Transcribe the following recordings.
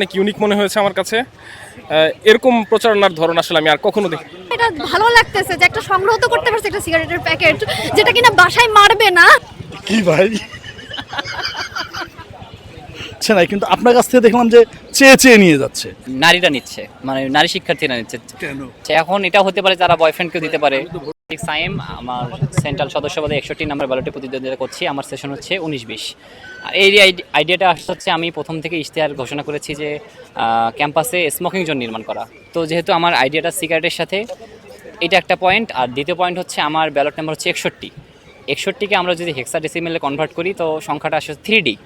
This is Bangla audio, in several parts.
অনেক ইউনিক মনে হয়েছে আমার কাছে। আহ, এরকম প্রচারণার ধরন আসলে আমি আর কখনো দেখি এটা ভালো লাগতেছে যে একটা সংগ্রহ তো করতে পারছে একটা সিগারেটের প্যাকেট যেটা কিনা বাসায় মারবে না। কি ভাই? আচ্ছা না কিন্তু আপনার কাছ থেকে দেখলাম যে চেয়ে চেয়ে নিয়ে যাচ্ছে। নারীরা নিচ্ছে মানে নারী শিক্ষার্থীরা নিচ্ছে। কেন? এখন এটা হতে পারে যারা বয়ফ্রেন্ডকেও দিতে পারে। সাইম আমার সেন্ট্রাল সদস্য সদস্যপদে একষট্টি নাম্বার ব্যালটে প্রতিদ্বন্দ্বিতা করছি। আমার সেশন হচ্ছে উনিশ বিশ। আর এই আইডি- আইডিয়াটা আসছে হচ্ছে আমি প্রথম থেকে ইশতেহার ঘোষণা করেছি যে ক্যাম্পাসে স্মোকিং জোন নির্মাণ করা। তো যেহেতু আমার আইডিয়াটা সিগারেটের সাথে, এটা একটা পয়েন্ট আর দ্বিতীয় পয়েন্ট হচ্ছে আমার ব্যালট নাম্বার হচ্ছে একষট্টি। একষট্টিকে আমরা যদি হেক্সা ডেসিমেলে কনভার্ট করি, তো সংখ্যাটা আসে থ্রি ডি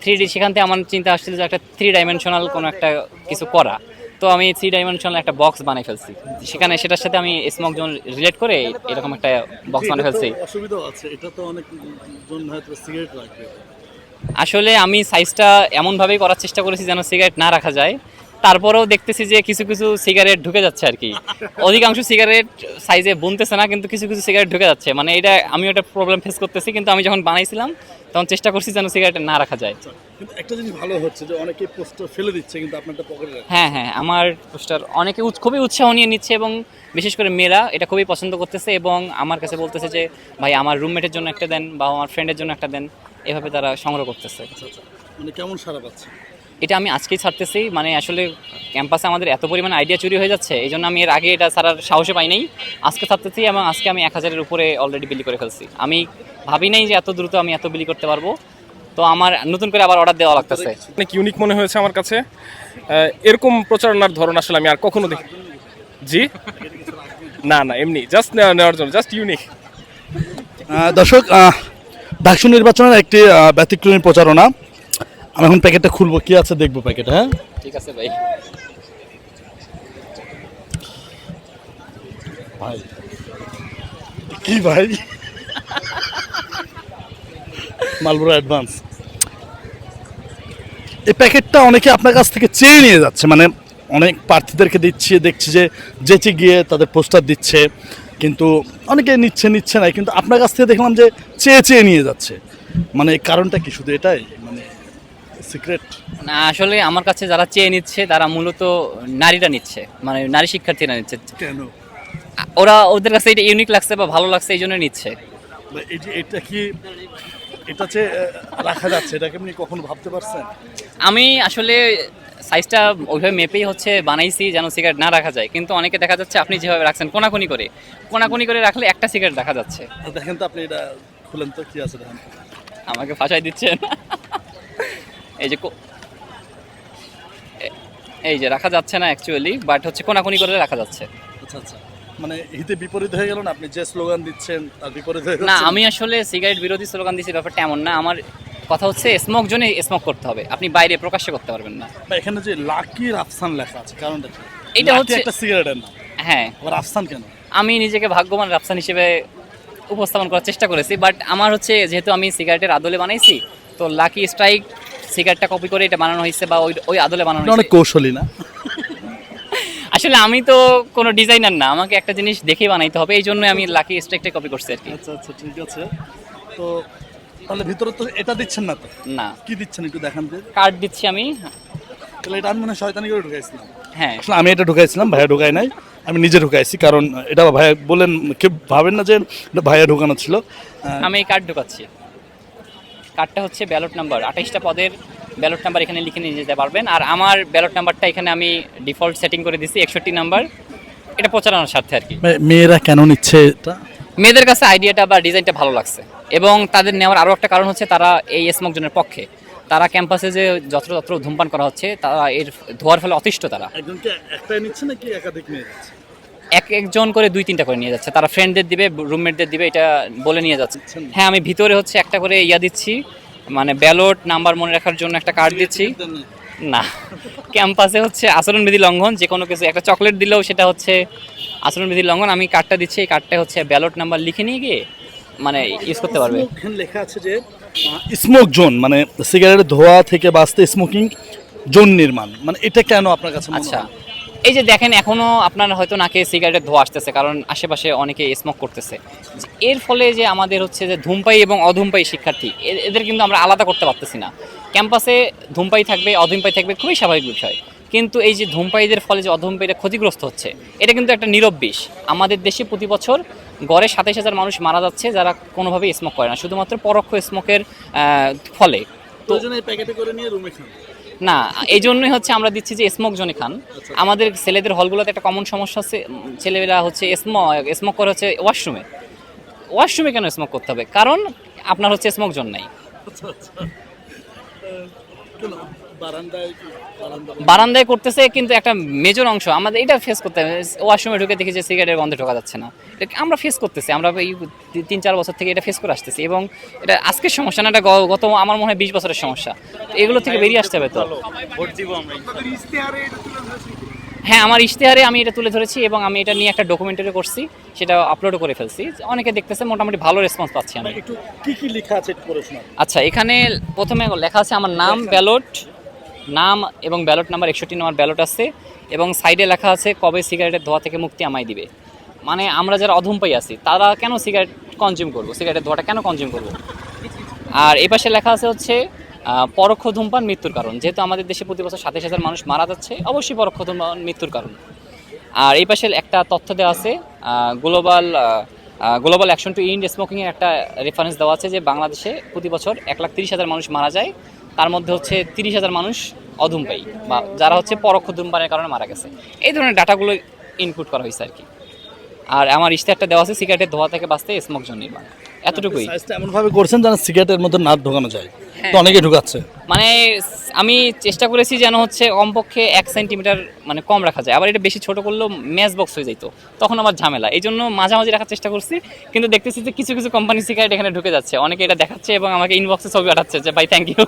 থ্রি ডি সেখান থেকে আমার চিন্তা আসছিল যে একটা থ্রি ডাইমেনশনাল কোনো একটা কিছু করা। তো আমি থ্রি ডাইমেনশনাল একটা বক্স বানিয়ে ফেলছি। সেখানে সেটার সাথে আমি স্মোক জোন রিলেট করে এরকম একটা বক্স বানিয়ে ফেলছি। অসুবিধা আছে এটা তো অনেক জন হয়তো সিগারেট লাগবে আসলে আমি সাইজটা এমনভাবেই করার চেষ্টা করেছি যেন সিগারেট না রাখা যায়। তারপরেও দেখতেছি যে কিছু কিছু সিগারেট ঢুকে যাচ্ছে আর কি অধিকাংশ সিগারেট সাইজে বুনতেছে না কিন্তু কিছু কিছু সিগারেট ঢুকে যাচ্ছে। মানে এটা আমি ওটা প্রবলেম ফেস করতেছি কিন্তু আমি যখন বানাইছিলাম তখন চেষ্টা করছি যেন সিগারেট না রাখা যায়। কিন্তু একটা জিনিস ভালো হচ্ছে যে অনেকে পোস্টার ফেলে দিচ্ছে কিন্তু আপনারটা পকেটে হ্যাঁ হ্যাঁ আমার পোস্টার অনেকে খুবই উৎসাহ নিয়ে নিচ্ছে এবং বিশেষ করে মেয়েরা এটা খুবই পছন্দ করতেছে এবং আমার কাছে বলতেছে যে ভাই আমার রুমমেটের জন্য একটা দেন বা আমার ফ্রেন্ডের জন্য একটা দেন। এভাবে তারা সংগ্রহ করতেছে। আচ্ছা আচ্ছা। মানে কেমন সারা পাচ্ছে? এটা আমি আজকেই ছাড়তেছি। মানে আসলে ক্যাম্পাসে আমাদের এত পরিমাণ আইডিয়া চুরি হয়ে যাচ্ছে এই জন্য আমি এর আগে এটা ছাড়ার সাহসে পাই নাই। আজকে ছাড়তেছি এবং আজকে আমি এক হাজারের উপরে অলরেডি বিলি করে ফেলছি। আমি ভাবি নাই যে এত দ্রুত আমি এত বিলি করতে পারব। তো আমার নতুন করে আবার অর্ডার দেওয়া লাগতেছে। অনেক ইউনিক মনে হয়েছে আমার কাছে। এরকম প্রচারণার ধরন আসলে আমি আর কখনো দেখি জি? না না এমনি জাস্ট নেওয়ার জন্য জাস্ট ইউনিক দর্শক ডাকসু নির্বাচনের একটি ব্যতিক্রমী প্রচারণা। আমি এখন প্যাকেটটা খুলবো। কি আছে দেখব প্যাকেট হ্যাঁ? ঠিক আছে ভাই। ভাই। কি ভাই? মালবুরা অ্যাডভান্স। এই প্যাকেটটা অনেকে আপনার কাছ থেকে চেয়ে নিয়ে যাচ্ছে। মানে অনেক প্রার্থীদেরকে দিচ্ছে দেখছি যে যেচে গিয়ে তাদের পোস্টার দিচ্ছে কিন্তু অনেকে নিচ্ছে নিচ্ছে না। কিন্তু আপনার কাছ থেকে দেখলাম যে চেয়ে চেয়ে নিয়ে যাচ্ছে। মানে কারণটা কি? শুধু এটাই? মানে সিক্রেট? না আসলে আমার কাছে যারা চেয়ে নিচ্ছে তারা মূলত নারীরা নিচ্ছে। মানে নারী শিক্ষার্থীরা নিচ্ছে। কেন? ওরা ওদের কাছে এটা ইউনিক লাগছে বা ভালো লাগছে এই জন্য নিচ্ছে। এটা কি এটা যে রাখা যাচ্ছে এটাকে আপনি কখনো ভাবতে পারছেন? আমি আসলে সাইজটা ওইভাবে মেপেই হচ্ছে বানাইছি যেন সিগারেট না রাখা যায়। কিন্তু অনেকে দেখা যাচ্ছে আপনি যেভাবে রাখছেন কোনাকুনি করে। কোনাকুনি করে রাখলে একটা সিগারেট দেখা যাচ্ছে। দেখেন তো আপনি এটা খুলেন তো কি আছে দেখেন? আমাকে ফাঁসাই দিচ্ছেন। এই যে এই যে রাখা যাচ্ছে না অ্যাকচুয়ালি বাট হচ্ছে কোনাকুনি করে রাখা যাচ্ছে। আচ্ছা আচ্ছা। মানে হিতে বিপরীত হয়ে গেল না? আপনি যে স্লোগান দিচ্ছেন তার বিপরীত হয়ে না আমি আসলে সিগারেট বিরোধী স্লোগান দিচ্ছি ব্যাপারটা এমন না। আমার কথা হচ্ছে স্মোক জোনে স্মোক করতে হবে। আপনি বাইরে প্রকাশ্য করতে পারবেন না। এখানে যে লাকি রাফসান লেখা আছে কারণটা এটা হচ্ছে- একটা সিগারেটের নাম। হ্যাঁ। রাফসান কেন? আমি নিজেকে ভাগ্যবান রাফসান হিসেবে উপস্থাপন করার চেষ্টা করেছি বাট আমার হচ্ছে যেহেতু আমি সিগারেটের আদলে বানাইছি তো লাকি স্ট্রাইক সিগারেটটা কপি করে এটা বানানো হয়েছে বা ওই ওই আদলে বানানো এটা অনেক কৌশলী না? আসলে আমি তো কোনো ডিজাইনার না আমাকে একটা জিনিস দেখে বানাইতে হবে এই জন্য আমি লাকি স্ট্রাইকটা কপি করছি আর কি। আচ্ছা আচ্ছা ঠিক আছে। তো তাহলে ভিতরে তো এটা দিচ্ছেন না তো? না। কি দিচ্ছেন একটু দেখান যে কার্ড দিচ্ছি আমি। তাহলে এটা আমি মনে হয় শয়তানি করে ঢুকাইছিলাম। হ্যাঁ। আসলে আমি এটা ঢুকাইছিলাম ভাইয়া ঢুকাই নাই আমি নিজে ঢুকাইছি কারণ এটা ভাইয়া বলেন কেউ ভাবেন না যে ভাইয়া ঢুকানো ছিল। আমি এই কার্ড ঢুকাচ্ছি। কার্ডটা হচ্ছে ব্যালট নাম্বার আঠাইশটা পদের ব্যালট নাম্বার এখানে লিখে নিয়ে যেতে পারবেন। আর আমার ব্যালট নাম্বারটা এখানে আমি ডিফল্ট সেটিং করে দিছি একষট্টি নাম্বার এটা প্রচারণার স্বার্থে আর কি। মেয়েরা কেন নিচ্ছে এটা? মেয়েদের কাছে আইডিয়াটা বা ডিজাইনটা ভালো লাগছে। এবং তাদের নেওয়ার আরও একটা কারণ হচ্ছে তারা এই স্মোক জোনের পক্ষে। তারা ক্যাম্পাসে যে যত্রতত্র ধূমপান করা হচ্ছে তারা এর ধোয়ার ফলে অতিষ্ঠ তারা। একজনকে একটাই নিচ্ছে নাকি একাধিক নিয়ে এক একজন করে দুই তিনটা করে নিয়ে যাচ্ছে। তারা ফ্রেন্ডদের দিবে রুমমেটদের দিবে এটা বলে নিয়ে যাচ্ছে। হ্যাঁ আমি ভিতরে হচ্ছে একটা করে ইয়া দিচ্ছি মানে ব্যালট নাম্বার মনে রাখার জন্য একটা কার্ড দিচ্ছি। না ক্যাম্পাসে হচ্ছে আচরণবিধি লঙ্ঘন যে কোনো কিছু। একটা চকলেট দিলেও সেটা হচ্ছে আচরণবিধি লঙ্ঘন। আমি কার্ডটা দিচ্ছি এই কার্ডটা হচ্ছে ব্যালট নাম্বার লিখে নিয়ে গিয়ে মানে ইউজ করতে পারবে। লেখা আছে যে স্মোক জোন মানে সিগারেটের ধোয়া থেকে বাঁচতে স্মোকিং জোন নির্মাণ। মানে এটা কেন আপনার কাছে আচ্ছা? এই যে দেখেন, এখনও আপনার হয়তো নাকে সিগারেটের ধোয়া আসতেছে, কারণ আশেপাশে অনেকে স্মোক করতেছে। এর ফলে যে আমাদের হচ্ছে যে ধূমপাই এবং অধূমপাই শিক্ষার্থী এদের কিন্তু আমরা আলাদা করতে পারতেছি না। ক্যাম্পাসে ধূমপাই থাকবে অধূমপাই থাকবে, খুবই স্বাভাবিক বিষয়। কিন্তু এই যে ধূমপাইদের ফলে যে অধূমপাইরা ক্ষতিগ্রস্ত হচ্ছে, এটা কিন্তু একটা নীরব বিষ। আমাদের দেশে প্রতি বছর গড়ে সাতাইশ হাজার মানুষ মারা যাচ্ছে, যারা কোনোভাবেই স্মোক করে না। শুধুমাত্র পরোক্ষ স্মোকের ফলে। তো প্যাকেটে করে নিয়ে রুমে খান। না এই জন্যই হচ্ছে আমরা দিচ্ছি যে স্মোক জোনে খান। আমাদের ছেলেদের হলগুলোতে একটা কমন সমস্যা আছে উম, ছেলেরা হচ্ছে স্মোক স্মোক করে হচ্ছে ওয়াশরুমে ওয়াশরুমে কেন স্মোক করতে হবে? কারণ আপনার হচ্ছে স্মোক জোন নাই। বারান্দায় করতেছে কিন্তু একটা মেজর অংশ আমাদের এটা ফেস করতে হবে। ওয়াশরুমে ঢুকে দেখি যে সিগারেটের গন্ধে ঢোকা যাচ্ছে না। আমরা ফেস করতেছি? আমরা এই তিন চার বছর থেকে এটা ফেস করে আসতেছি। এবং এটা আজকের সমস্যা না এটা গত আমার মনে হয় বিশ বছরের সমস্যা। এগুলো থেকে বেরিয়ে আসতে হবে তো। হ্যাঁ আমার ইশতেহারে আমি এটা তুলে ধরেছি এবং আমি এটা নিয়ে একটা ডকুমেন্টারি করছি সেটা আপলোডও করে ফেলছি। অনেকে দেখতেছে মোটামুটি ভালো রেসপন্স পাচ্ছি আমি। একটু কি কি লেখা আছে আচ্ছা এখানে প্রথমে লেখা আছে আমার নাম ব্যালট নাম এবং ব্যালট নাম্বার একষট্টি নম্বর ব্যালট আছে এবং সাইডে লেখা আছে কবে সিগারেটের ধোয়া থেকে মুক্তি আমায় দিবে। মানে আমরা যারা অধূমপাই আছি তারা কেন সিগারেট কনজিউম করব? সিগারেটের ধোয়াটা কেন কনজিউম করব? আর এই পাশে লেখা আছে হচ্ছে পরোক্ষ ধূমপান মৃত্যুর কারণ। যেহেতু আমাদের দেশে প্রতি বছর সাতাশ হাজার মানুষ মারা যাচ্ছে, অবশ্যই পরোক্ষ ধূমপান মৃত্যুর কারণ। আর এই পাশে একটা তথ্য দেওয়া আছে global global action to end স্মোকিংয়ের একটা রেফারেন্স দেওয়া আছে যে বাংলাদেশে প্রতি বছর এক লাখ তিরিশ হাজার মানুষ মারা যায়, তার মধ্যে হচ্ছে তিরিশ হাজার মানুষ অধূমপায়ী বা যারা হচ্ছে পরোক্ষ ধূমপানের কারণে মারা গেছে। এই ধরনের ডাটাগুলো ইনপুট করা হয়েছে আর কি। আর আমার ইশতেহারটা দেওয়া আছে, সিগারেটের ধোয়া থেকে বাঁচতে স্মোক জন নির্মাণ। এতটুকুই। সাইজটা এমন ভাবে করছেন যেন সিগারেটের মধ্যে নাক ঢোকানো যায়। তো অনেকে ঢুকাচ্ছে। মানে আমি চেষ্টা করেছি যেন হচ্ছে কমপক্ষে এক সেন্টিমিটার মানে কম রাখা যায়। আবার এটা বেশি ছোট করলেও ম্যাচ বক্স হয়ে যেত তখন আমার ঝামেলা। এই জন্য মাঝামাঝি রাখার চেষ্টা করছি। কিন্তু দেখতেছি যে কিছু কিছু কোম্পানি সিগারেট এখানে ঢুকে যাচ্ছে। অনেকে এটা দেখাচ্ছে এবং আমাকে ইনবক্সে ছবি পাঠাচ্ছে যে ভাই থ্যাংক ইউ